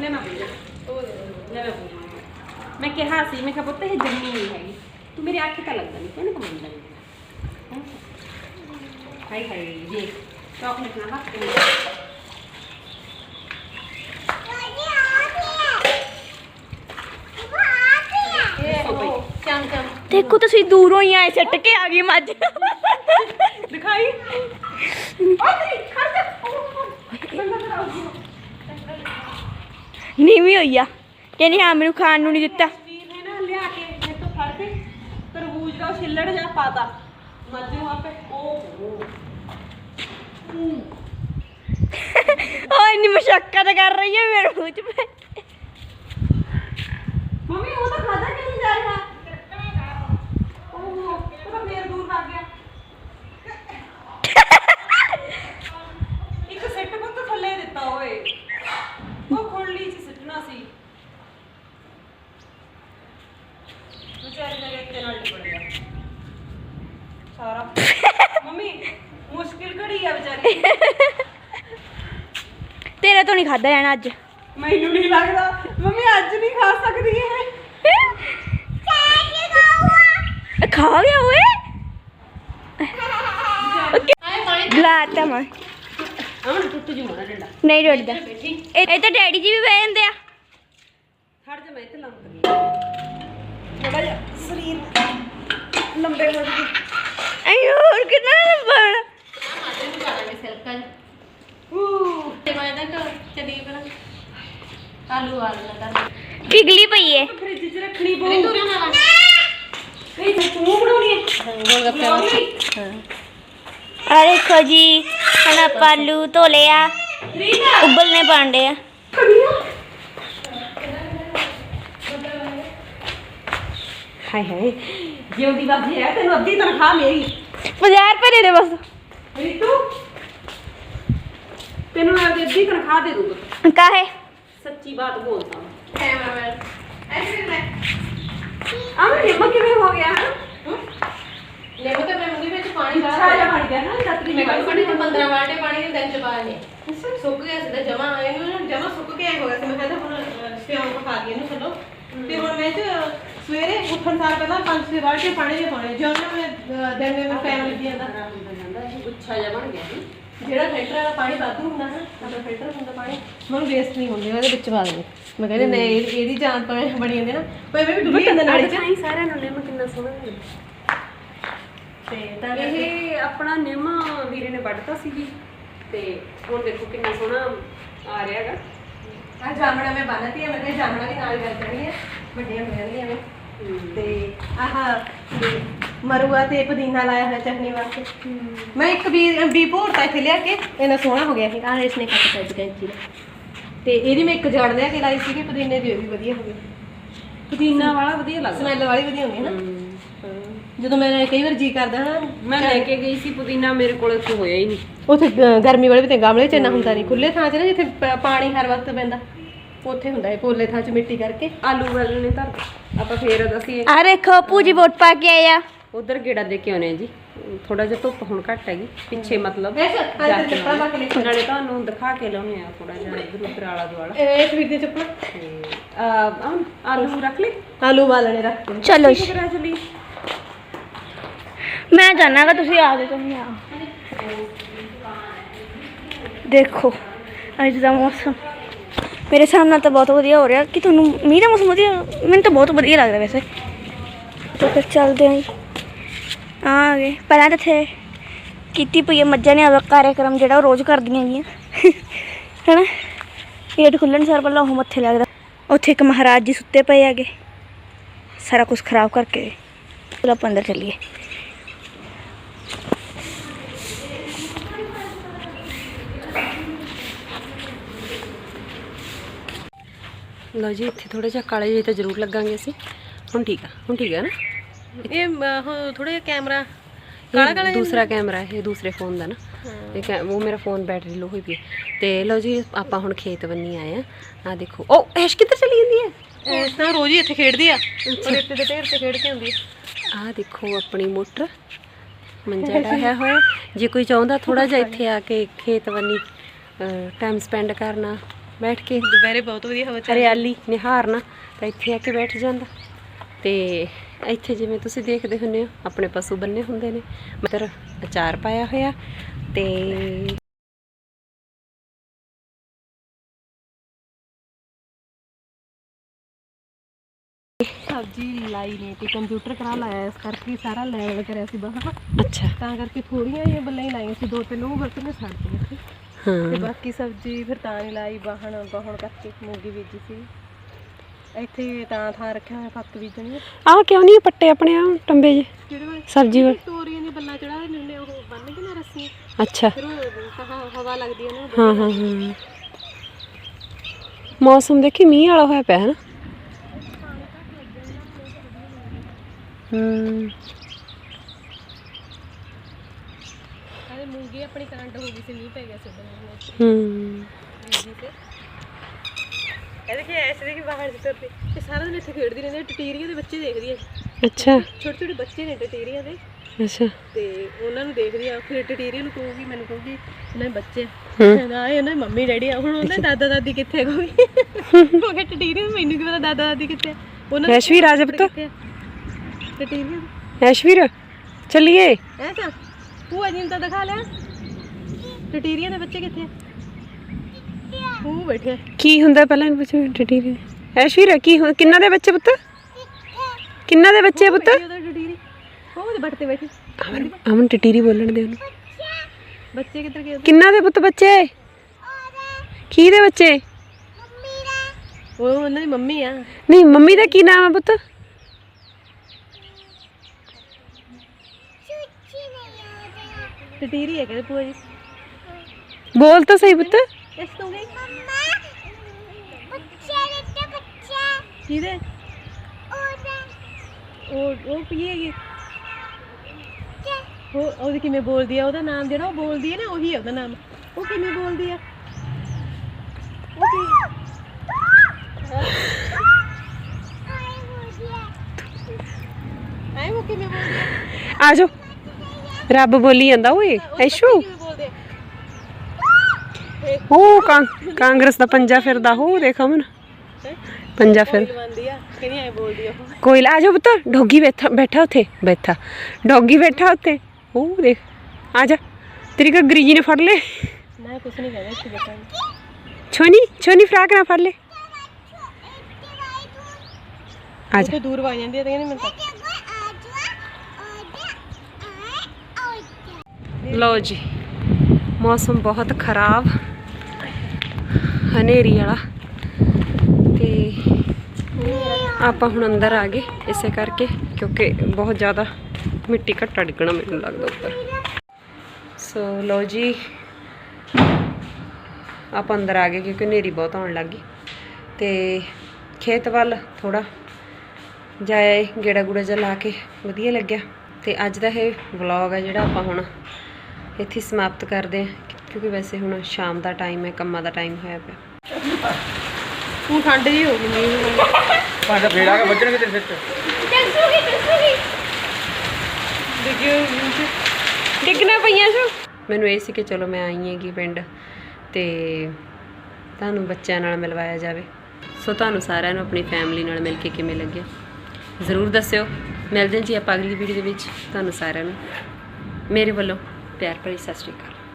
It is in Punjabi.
ਲੈ ਮੈਂ ਪੂਜਾ ਲੈ ਮੈਂ ਪੂਜਾ ਮੈਂ ਕਿਹਾ ਸੀ ਮੈਂ ਕਿਹਾ ਪੁੱਤ ਇਹ ਜੰਮੀ ਨਹੀਂ ਹੈਗੀ ਤੂੰ ਮੇਰੇ ਅੱਖ ਤਾਂ ਲੱਗਦਾ ਨਹੀਂ ਕਹਿੰਦਾ ਕਮਾਈ ਲੱਗਦਾ ਹਾਈ ਹਾਈ ਦੇਖ ਚਾਕਲੇਟ ਨਾ ਹੱਥ ਤੇ ਚਮ ਚਮ ਦੇਖੋ ਤੁਸੀਂ ਦੂਰੋਂ ਹੀ ਆਏ ਛੱਟ ਕੇ ਆ ਗਈ ਮੱਝ ਦਿਖਾਈ ਆਖਰੀ ਖੜ ਜਾ ਨੀਵੀਂ ਹੋਈ ਆ। ਕਹਿੰਦੀ, ਹਾਂ, ਮੈਨੂੰ ਖਾਣ ਨੂੰ ਨਹੀਂ ਦਿੱਤਾ। ਵੀਰ ਨੇ ਨਾ ਲਿਆ ਕੇ ਮੇਰੇ ਤੋਂ ਫੜ ਕੇ ਤਰਬੂਜ ਦਾ ਉਹ ਛਿੱਲੜ ਜਿਹਾ ਪਾਤਾ ਮੱਝ ਨੂੰ ਆਪੇ ਉਹ ਓਏ ਇੰਨੀ ਮਸ਼ੱਕਤ ਕਰ ਰਹੀ ਹੈ ਮੇਰੇ ਮੂੰਹ 'ਚ ਮੰਮੀ, ਉਹ ਤਾਂ ਖਾਦਾ ਕਿਉਂ ਨਹੀਂ ਜਾ ਰਿਹਾ ਉਹ ਉਹ ਤਾਂ ਫੇਰ ਦੂਰ ਭੱਗ ਗਿਆ ਇੱਕ ਸਿੱਟ ਪੁੱਤ ਥੱਲੇ ਦਿੱਤਾ ਓਏ ਉਹ ਖੁਰਲੀ 'ਚ ਸਿੱਟਣਾ ਸੀ ਵਿਚਾਰੀ ਦੇ ਰੇਤੇ ਨਾਲ ਲਿਪੜ ਗਿਆ ਸਾਰਾ ਮੰਮੀ ਮੁਸ਼ਕਿਲ ਘੜੀ ਆ ਵਿਚਾਰੀ ਤੇਰੇ ਤੋਂ ਨਹੀਂ ਖਾਦਾ ਜਾਣਾ ਅੱਜ। ਮੈਨੂੰ ਨਹੀਂ ਲੱਗਦਾ। ਮੰਮੀ ਅੱਜ ਨਹੀਂ ਖਾ ਸਕਦੀ ਇਹ। ਖਾ ਗਿਆ ਓਏ। ਬਲਾਤਾ ਮੈਂ। ਅਮਨ ਟੁੱਟ ਜੂ ਮਾਰਾ ਡੰਡਾ। ਨਹੀਂ ਬੈਠੀ। ਇਹ ਤਾਂ ਡੈਡੀ ਜੀ ਵੀ ਬਹਿ ਜਾਂਦੇ ਆ। ਖੜ ਜਾ ਮੈਂ ਇੱਥੇ ਲੰਮਕ ਗਈ। ਥੋੜਾ ਜਿਹਾ ਸਰੀਰ ਲੰਬੇ ਹੋ ਗਏ ਅਈ ਹੋਰ ਕਿੰਨਾ ਲੰਬੜ ਆਲੂ ਆਲੂ ਦਾ ਪਿਗਲੀ ਪਈ ਏ। ਫ੍ਰਿਜ 'ਚ ਰੱਖਣੀ ਪਊ। ਤੂੰ ਨਾ ਇਹ ਤੂੰ ਬਣਾਉਣੀ ਹੈ ਗੋਲ ਗੱਪੇ ਆ ਦੇਖੋ ਜੀ ਹੁਣ ਧੋਲੇ ਆ ਉਬਲਨੇ ਪਾਂਡੇ ਆ। ਹਾਏ ਹਾਏ ਜਿਉਂਦੀ ਬਾਜੀ ਹੈ ਤੈਨੂੰ ਅੱਧੀ ਤਨਖਾਹ ਮੇਰੀ 50 ਰੁਪਏ ਦੇ ਦੇ ਬਸ। ਰੀਤੂ। ਤੈਨੂੰ ਮੈਂ ਆਪਦੀ ਅੱਧੀ ਤਨਖਾਹ ਦੇ ਦੂੰਗਾ। ਕਾਹੇ? ਸੱਚੀ ਬਾਤ ਬੋਲਦਾ ਕੈਮਰਾਮੈਨ ਐਸੇ ਮੈਂ ਆਹ ਨਿੰਮ ਕਿਵੇਂ ਹੋ ਗਿਆ? ਹੈ? ਨਿੰਮ ਤੇ ਮੈਂ ਮੂੰਹ ਵਿੱਚ ਪਾਣੀ ਪਾ ਅੱਛਾ ਜਿਹਾ ਬਣ ਗਿਆ ਨਾ ਛਤਰੀ ਮੈਂ ਮੈਂ ਕੱਢੀ ਤੇ 15 ਵਾਟੇ ਪਾਣੀ ਦੇ ਦਿਨ ਚ ਪਾਏ ਨੇ ਸੁੱਕ ਗਿਆ ਸੀ ਤੇ ਜਮਾ ਇਹਨੂੰ ਜਮਾ ਸੁੱਕ ਕੇ ਆਇਆ ਹੋ ਗਿਆ ਸੀ ਮੈਂ ਕਹਿੰਦਾ ਹੁਣ ਸਿਆਉਂ ਪਾ ਕੇ ਇਹਨੂੰ ਛੱਡੋ। ਤੇ ਹੁਣ ਮੈਂ ਤੇ ਸਵੇਰੇ ਉੱਠਣ ਸਾਰ ਪਹਿਲਾਂ ਪੰਜ ਛੇ ਵਾਟੇ ਪਾਣੀ ਦੇ ਪਾਉਣੇ। ਜਿਉਂ ਜਿਉਂ ਮੈਂ ਅਹ, ਦਿਨ ਦੇ ਮੈਂ ਟਾਈਮ ਲੱਗੀ ਜਾਂਦਾ। ਗੁੱਛਾ ਜਿਹਾ ਬਣ ਗਿਆ ਸੀ। ਜਿਹੜਾ ਫਿਲਟਰ ਵਾਲਾ ਪਾਣੀ ਵਾਧੂ ਹੁੰਦਾ ਨਾ ਆਪਣਾ ਫਿਲਟਰ ਹੁੰਦਾ ਪਾਣੀ ਮੈਨੂੰ ਵੇਸਟ ਨਹੀਂ ਹੁੰਦੇ ਉਹਦੇ ਵਿੱਚ ਪਾ ਦਿੰਦੇ। ਮੈਂ ਕਹਿੰਦੇ ਨਹੀਂ ਇਹ- ਇਹਦੀ ਜਾਨ ਤਾਂ ਬਣੀ ਜਾਂਦੀ ਨਾ ਪਰ ਮੈਂ ਵੀ ਡੁੱਬੀ ਜਾਂਦਾ ਨਾਲੀ ਚ ਦਿਖਾਈ ਸਾਰਿਆਂ ਨੂੰ ਨਿੰਮ ਕਿੰਨਾ ਸੋਹਣਾ ਲੱਗਦਾ ਤੇ ਤਾਂ ਇਹ ਆਪਣਾ ਨਿੰਮ ਵੀਰੇ ਨੇ ਵੱਢਤਾ ਸੀ ਜੀ ਤੇ ਹੁਣ ਦੇਖੋ ਕਿੰਨਾ ਸੋਹਣਾ ਆ ਰਿਹਾ ਹੈਗਾ। ਆ ਜਾਮਣਾ ਮੈਂ ਬੰਨਤੀ ਹੈ ਮੈਂ ਕਿਹਾ ਜਾਮਣਾ ਵੀ ਨਾਲ ਕਰ ਦੇਣੀ ਹੈ ਵੱਡੀਆਂ ਜਾਂਦੀਆਂ ਨੇ। ਤੇ ਆਹ ਤੇ ਮਰੂਆ ਤੇ ਪੁਦੀਨਾ ਲਾਇਆ ਹੋਇਆ ਚਟਨੀ ਵਾਸਤੇ। ਮੈਂ ਇੱਕ ਵੀ ਵੀ ਭੋਰਤਾ ਇੱਥੇ ਲਿਆ ਕੇ ਇਹਨਾਂ ਸੋਹਣਾ ਹੋ ਗਿਆ ਸੀ। ਆਹ ਇਸਨੇ ਕੱਟ ਸਾਈਜ਼ ਕੈਂਚੀ ਨਾਲ ਤੇ ਇਹਦੀ ਮੈਂ ਇੱਕ ਜੜ ਲਿਆ ਕੇ ਲਾਈ ਸੀਗੀ ਪੁਦੀਨੇ ਦੀ ਉਹ ਵੀ ਵਧੀਆ ਹੋ ਗਈ। ਪੁਦੀਨਾ ਵਾਲਾ ਵਧੀਆ ਲੱਗਦਾ। ਸਮੈਲ ਵਾਲੀ ਵਧੀਆ ਹੁੰਦੀ ਹੈ ਨਾ। ਜਦੋਂ ਮੈਂ ਕਈ ਵਾਰ ਜੀ ਕਰਦਾ ਹਾਂ ਮੈਂ ਲੈ ਕੇ ਗਈ ਸੀ ਪੁਦੀਨਾ ਮੇਰੇ ਕੋਲ ਇੱਥੇ ਹੋਇਆ ਹੀ ਨਹੀਂ। ਉੱਥੇ ਗ- ਗਰਮੀ ਵਾਲੇ ਵੀ ਤੇ ਗਮਲੇ ਚ ਇੰਨਾ ਹੁੰਦਾ ਨਹੀਂ। ਖੁੱਲੇ ਥਾਂ 'ਚ ਨਾ ਜਿੱਥੇ ਪ- ਪਾਣੀ ਹਰ ਵਕਤ ਪੈਂਦਾ ਉੱਥੇ ਹੁੰਦਾ ਹੈ ਪੋਲੇ ਥਾਂ 'ਚ ਮਿੱਟੀ ਕਰਕੇ। ਆਲੂ ਵਾਲੇ ਨੇ ਧਰ ਆਪਾਂ ਫੇਰ ਅਸੀਂ ਆ ਦੇਖੋ ਪੂਜੀ ਵੋਟ ਪਾ ਕੇ ਆਇਆ। ਉਧਰ ਗੇੜਾ ਦੇ ਕੇ ਆਉਨੇ ਆ ਜੀ। ਥੋੜਾ ਜਿਹਾ ਧੁੱਪ ਹੁਣ ਘੱਟ ਹੈਗੀ ਪਿੱਛੇ ਮਤਲਬ ਜਾ ਕੇ ਕੇ ਨਾਲੇ ਤੁਹਾਨੂੰ ਦਿਖਾ ਕੇ ਲਾਉਨੇ ਆ ਥੋੜਾ ਜਿਹਾ ਇਧਰ ਉਧਰ ਆਲਾ ਦੁਆਲਾ। ਇਹ ਸਵੀਟ ਦੀ ਚੱਪਲਾਂ? ਤੇ ਅਹ, ਅਮਨ, ਆਲੂ ਰੱਖ ਲੈ ਆਲੂ ਵਾਲਣੇ ਰੱਖ ਦੇ ਚਲੋ ਜੀ। ਚਲੀ ਮੈਂ ਜਾਣਾਗਾ ਤੁਸੀਂ ਆ ਜਾਓ ਤੁਸੀਂ ਆ ਦੇਖੋ ਅੱਜ ਦਾ ਮੌਸਮ। ਮੇਰੇ ਹਿਸਾਬ ਨਾਲ ਤਾਂ ਬਹੁਤ ਵਧੀਆ ਹੋ ਰਿਹਾ। ਕਿ ਤੁਹਾਨੂੰ ਮੀਂਹ ਦਾ ਮੌਸਮ ਵਧੀਆ ਮੈਨੂੰ ਤਾਂ ਬਹੁਤ ਵਧੀਆ ਲੱਗਦਾ ਵੈਸੇ। ਤਾਂ ਫਿਰ ਚੱਲਦੇ ਆਂ ਜੀ। ਆ ਪਹਿਲਾਂ ਤਾਂ ਇੱਥੇ ਕੀਤੀ ਪਈ ਹੈ ਮੱਝਾਂ ਨੇ ਆਪਦਾ ਕਾਰਜਕ੍ਰਮ ਜਿਹੜਾ ਉਹ ਰੋਜ਼ ਕਰਦੀਆਂ ਹੈਗੀਆਂ ਹੈਨਾ? ਗੇਟ ਖੁੱਲਣ ਸਾਰ ਪਹਿਲਾਂ ਉਹ ਮੱਥੇ ਲੱਗਦਾ। ਉੱਥੇ ਇੱਕ ਮਹਾਰਾਜ ਜੀ ਸੁੱਤੇ ਪਏ ਹੈਗੇ। ਸਾਰਾ ਕੁਝ ਖਰਾਬ ਕਰਕੇ ਚਲੋ ਆਪਾਂ ਅੰਦਰ ਚੱਲੀਏ। ਲਓ ਜੀ, ਇੱਥੇ ਥੋੜਾ ਜਿਹਾ ਕਾਲੇ ਜਿਹੇ ਤਾਂ ਜ਼ਰੂਰ ਲੱਗਾਂਗੇ ਅਸੀਂ। ਹੁਣ ਠੀਕ ਆ, ਹੁਣ ਠੀਕ ਆ ਨਾ? ਇਹ ਉਹ ਥੋੜਾ ਜਿਹਾ ਕੈਮਰਾ। ਕਾਲਾ ਕਾਲਾ ਦੂਸਰਾ ਕੈਮਰਾ ਇਹ ਦੂਸਰੇ ਫੋਨ ਦਾ ਨਾ। ਇਹ ਕੈ- ਉਹ ਮੇਰਾ ਫੋਨ ਬੈਟਰੀ ਲੋ ਹੋਈ ਪਈ। ਤੇ ਲਓ ਜੀ ਆਪਾਂ ਹੁਣ ਖੇਤ ਬੰਨੀ ਆਏ ਆ ਆ ਦੇਖੋ। ਉਹ ਐਸ਼ ਕਿੱਧਰ ਚਲੀ ਜਾਂਦੀ ਹੈ? ਇਸ ਤਰ੍ਹਾਂ ਰੋਜ਼ ਹੀ ਇੱਥੇ ਖੇਡਦੀ ਆ। ਉਹ ਰੇਤੇ ਦੇ ਢੇਰ ਤੇ ਖੇਡ ਕੇ ਆਉਂਦੀ ਆ। ਆ ਦੇਖੋ ਆਪਣੀ ਮੋਟਰ। ਮੰਜਾ ਡਾਇਆ ਹੋਇਆ ਜੇ ਕੋਈ ਚਾਹੁੰਦਾ ਥੋੜਾ ਜਿਹਾ ਇੱਥੇ ਆ ਕੇ ਖੇਤ ਬੰਨੀ ਟਾਈਮ ਸਪੈਂਡ ਕਰਨਾ ਬੈਠ ਕੇ। ਦੁਪਹਿਰੇ ਬਹੁਤ ਵਧੀਆ ਹਵਾ ਚੱਲ ਹਰਿਆਲੀ ਨਿਹਾਰਨਾ ਤਾਂ ਇੱਥੇ ਆ ਕੇ ਬੈਠ ਜਾਂਦਾ। ਤੇ ਇੱਥੇ ਜਿਵੇਂ ਤੁਸੀਂ ਦੇਖਦੇ ਹੁੰਦੇ ਹੋ ਆਪਣੇ ਪਸ਼ੂ ਬੰਨੇ ਹੁੰਦੇ ਨੇ। ਮਤਲਬ ਅਚਾਰ ਪਾਇਆ ਹੋਇਆ ਤੇ ਸਬਜ਼ੀ ਲਾਈ ਨੇ ਤੇ ਕੰਪਿਊਟਰ ਕਰਾ ਲਾਇਆ ਇਸ ਕਰਕੇ ਸਾਰਾ ਲੈਵਲ ਕਰਿਆ ਸੀ ਬਾਹਰ। ਅੱਛਾ। ਤਾਂ ਕਰਕੇ ਥੋੜੀਆਂ ਜਿਹੀਆਂ ਬੱਲਾਂ ਹੀ ਲਾਈਆਂ ਸੀ ਦੋ ਤਿੰਨ ਉਹ ਬਰਤਨ ਨੇ ਛੱਡ ਦਿੱਤੇ। ਸੀ ਤੇ ਬਾਕੀ ਸਬਜ਼ੀ ਫਿਰ ਤਾਂ ਨਹੀਂ ਲਾਈ ਬਾਹਣ ਬਾਹਣ ਕਰਕੇ ਮੂੰਗੀ ਬੀਜੀ ਸੀ। ਇੱਥੇ ਤਾਂ ਥਾਂ ਰੱਖਿਆ ਹੋਇਆ ਫੱਕ ਬੀਜਣੀ ਆਹ ਕਿਉਂ ਨਹੀਂ ਪੱਟੇ ਆਪਣੇ ਆ ਟੰਬੇ ਜੇ ਜਿਹੜੇ ਵਾਲੇ? ਸਬਜ਼ੀ ਵਾਲੇ। ਤੋਰੀਆਂ ਦੀਆਂ ਬੱਲਾਂ ਚੜਾ ਹੁੰਦੇ ਆ, ਉਹ ਬੰਨ ਕੇ ਨਾ ਰੱਸੀਆਂ ਅੱਛਾ। ਫਿਰ ਉਹ ਕਹਾ ਹਵਾ ਲੱਗਦੀ ਹੈ ਨਾ ਹਾਂ ਹਾਂ ਹਾਂ। ਮੌਸਮ ਦੇਖੀ ਮੀਂਹ ਵਾਲਾ ਹੋਇਆ ਪਿਆ ਹੈ ਨਾ ਹੂੰ। ਕਹਿੰਦੇ ਮੂੰਗੀ ਆਪਣੀ ਕਰੰਟ ਹੋ ਗਈ ਸੀ ਮੀਂਹ ਪੈ ਗਿਆ ਸੀ ਹੂੰ। ਬੀਜੀ ਤੇ। ਇਹ ਦੇਖੀ ਐਸੇ ਦੇਖੀ ਬਾਹਰ ਜਿੱਤਰ ਤੇ ਇਹ ਸਾਰਾ ਦਿਨ ਇੱਥੇ ਖੇਡਦੀ ਰਹਿੰਦੀ ਹੈ ਟਟੀਰੀਆਂ ਦੇ ਬੱਚੇ ਦੇਖਦੀ ਹੈ। ਅੱਛਾ। ਛੋਟੇ ਛੋਟੇ ਬੱਚੇ ਨੇ ਟਟੀਰੀਆਂ ਦੇ। ਅੱਛਾ। ਤੇ ਉਹਨਾਂ ਨੂੰ ਦੇਖਦੀ ਆ ਫਿਰ ਟਟੀਰੀਆਂ ਨੂੰ ਕਹੂਗੀ ਮੈਨੂੰ ਕਹੂਗੀ ਇਹਨਾਂ ਦੇ ਬੱਚੇ ਹੂੰ। ਨਾ ਇਹ ਉਹਨਾਂ ਦੀ ਮੰਮੀ ਡੈਡੀ ਆ। ਹੁਣ ਉਹਨਾਂ ਦੇ ਦਾਦਾ ਦਾਦੀ ਕਿੱਥੇ ਕੋਈ ਉਹ ਕਿ ਟਟੀਰੀਆਂ ਮੈਨੂੰ ਕੀ ਪਤਾ ਦਾਦਾ ਦਾਦੀ ਕਿੱਥੇ? ਉਹਨਾਂ ਦੇ ਐਸ਼ਵੀਰ ਆ ਜਾ ਪੁੱਤ। ਕਿੱਥੇ ਆ? ਟਟੀਰੀਆਂ ਐਸ਼ਵੀਰ ਚੱਲੀਏ। ਐਸਾ ਭੂਆ ਜੀ ਨੂੰ ਤਾਂ ਦਿਖਾ ਲਿਆ ਟਟੀਰੀਆਂ ਦੇ ਬੱਚੇ ਕਿੱਥੇ ਆ? ਬੈਠੇ। ਕੀ ਹੁੰਦਾ ਪਹਿਲਾਂ ਇਹਨੂੰ ਪੁੱਛੋ ਟਟੀਰੀ ਐਸ਼ਵੀਰ ਕੀ ਹੋ- ਕਿੰਨਾ ਦੇ ਬੱਚੇ ਪੁੱਤ? ਕਿੰਨਾ ਦੇ ਬੱਚੇ ਪੁੱਤ? ਉਹਦਾ ਬੱਟ ਬੈਠੀ। ਅਮਨ ਅਮਨ ਟਟੀਰੀ ਬੋਲਣ ਦੇ ਉਹਨੂੰ। ਬੱਚੇ ਕਿੱਧਰ ਗਏ ਉਹਦੇ? ਕਿੰਨਾ ਦੇ ਪੁੱਤ ਬੱਚੇ? ਕੀ ਦੇ ਬੱਚੇ? ਉਹ ਉਹਨਾਂ ਦੀ ਮੰਮੀ ਆ। ਨਹੀਂ ਮੰਮੀ ਦਾ ਕੀ ਨਾਮ ਹੈ ਪੁੱਤ? ਟਟੀਰੀ ਹੈ ਕਹਿੰਦੇ ਭੂਆ ਜੀ। ਬੋਲ ਤਾਂ ਸਹੀ ਪੁੱਤ। ਇਸ ਤੋਂ ਗਈ ਕਿਹਦੇ? ਉਹ ਉਹ ਪੀਏਗੀ ਉਹ ਉਹਦੀ ਕਿਵੇਂ ਬੋਲਦੀ ਆ? ਉਹਦਾ ਨਾਮ ਜਿਹੜਾ ਉਹ ਬੋਲਦੀ ਹੈ ਨਾ ਉਹੀ ਹੈ ਉਹਦਾ ਨਾਮ। ਉਹ ਕਿਵੇਂ ਬੋਲਦੀ ਆ? ਉਹ ਕੀ? ਆਏ ਉਹ ਕਿਵੇਂ ਬੋਲਦੀ ਆ? ਆ ਜਾਓ ਰੱਬ ਬੋਲੀ ਜਾਂਦਾ ਓਏ। ਐਸ਼ੂ? ਉਹ ਕਾਂ ਕਾਂਗਰਸ ਦਾ ਪੰਜਾ ਫਿਰਦਾ ਹੋ, ਦੇਖ ਅਮਨ ਹੈਂ? ਪੰਜਾ ਫਿਰ ਲਵਾਉਂਦੀ ਆ ਕਹਿੰਦੀ ਐ ਬੋਲਦੀ ਆ ਉਹ ਕੋਈ ਆ ਜਾਓ ਪੁੱਤ, ਡੋਗੀ ਬੈਠਾ ਬੈਠਾ ਉੱਥੇ, ਬੈਠਾ। ਡੋਗੀ ਬੈਠਾ ਉੱਥੇ। ਉਹ ਦੇਖ, ਆ ਜਾ। ਤੇਰੀ ਘੱਗਰੀ ਜੀ ਨੇ ਫੜ ਲੈ ਨਾ ਕੁਛ ਨਹੀਂ ਕਹਿੰਦਾ ਇੱਥੇ ਬੈਠਾ ਛੋਨੀ ਛੋਨੀ ਫਰਾਕ ਨਾ ਫੜ ਲੈ। ਆ ਜਾ। ਉਹ ਦੂਰ ਵਾ ਜਾਂਦੀ ਆ ਤੇ ਕਹਿੰਦੀ ਮੈਂ ਤਾਂ ਲਓ ਜੀ, ਮੌਸਮ ਬਹੁਤ ਖਰਾਬ। ਹਨੇਰੀ ਵਾਲਾ। ਤੇ ਆਪਾਂ ਹੁਣ ਅੰਦਰ ਆ ਗਏ ਇਸੇ ਕਰਕੇ, ਕਿਉਂਕਿ ਬਹੁਤ ਜ਼ਿਆਦਾ ਮਿੱਟੀ ਘੱਟਾ ਡਿੱਗਣਾ ਮੈਨੂੰ ਲੱਗਦਾ ਉੱਪਰ। ਸੋ ਲਓ ਜੀ, ਆਪਾਂ ਅੰਦਰ ਆ ਗਏ ਕਿਉਂਕਿ ਹਨੇਰੀ ਬਹੁਤ ਆਉਣ ਲੱਗ ਗਈ। ਤੇ ਖੇਤ ਵੱਲ ਥੋੜਾ ਜਾਏ ਗੇੜਾ ਗੂੜਾ ਜਿਹਾ ਲਾ ਕੇ ਵਧੀਆ ਲੱਗਿਆ। ਤੇ ਅੱਜ ਦਾ ਇਹ ਵਲੌਗ ਹੈ ਜਿਹੜਾ ਆਪਾਂ ਹੁਣ ਇੱਥੇ ਸਮਾਪਤ ਕਰਦੇ ਹਾਂ, ਕਿਉਂਕਿ ਵੈਸੇ ਹੁਣ ਸ਼ਾਮ ਦਾ ਟਾਈਮ ਹੈ, ਕੰਮਾਂ ਦਾ ਟਾਈਮ ਹੋਇਆ ਪਿਆ। ਹੁਣ ਠੰਡ ਜੀ ਹੋ ਗਈ ਮੀਂਹ। ਭਾਂਡਾ ਫੇੜਾ ਕੇ ਵੱਜਣਗੇ ਤੇਰੇ ਸਿਰ ਤੇ। ਮੀਂਹ 'ਚ। ਡਿੱਗਣਾ ਪਈਆਂ ਸੂ? ਮੈਨੂੰ ਇਹ ਸੀ ਕਿ ਚਲੋ ਮੈਂ ਆਈ ਹੈਗੀ ਪਿੰਡ ਤੇ ਤੁਹਾਨੂੰ ਬੱਚਿਆਂ ਨਾਲ ਮਿਲਵਾਇਆ ਜਾਵੇ। ਸੋ ਤੁਹਾਨੂੰ ਸਾਰਿਆਂ ਨੂੰ ਆਪਣੀ ਫੈਮਿਲੀ ਨਾਲ ਮਿਲ ਕੇ ਕਿਵੇਂ ਲੱਗਿਆ? ਜ਼ਰੂਰ ਦੱਸਿਓ। ਮਿਲਦੇ ਹਾਂ ਜੀ ਆਪਾਂ ਅਗਲੀ ਵੀਡੀਓ ਦੇ ਵਿੱਚ। ਤੁਹਾਨੂੰ ਸਾਰਿਆਂ ਨੂੰ। ਮੇਰੇ ਵੱਲੋਂ ਪਿਆਰ ਭਰੀ ਸਤਿ ਸ਼੍ਰੀ ਅਕਾਲ।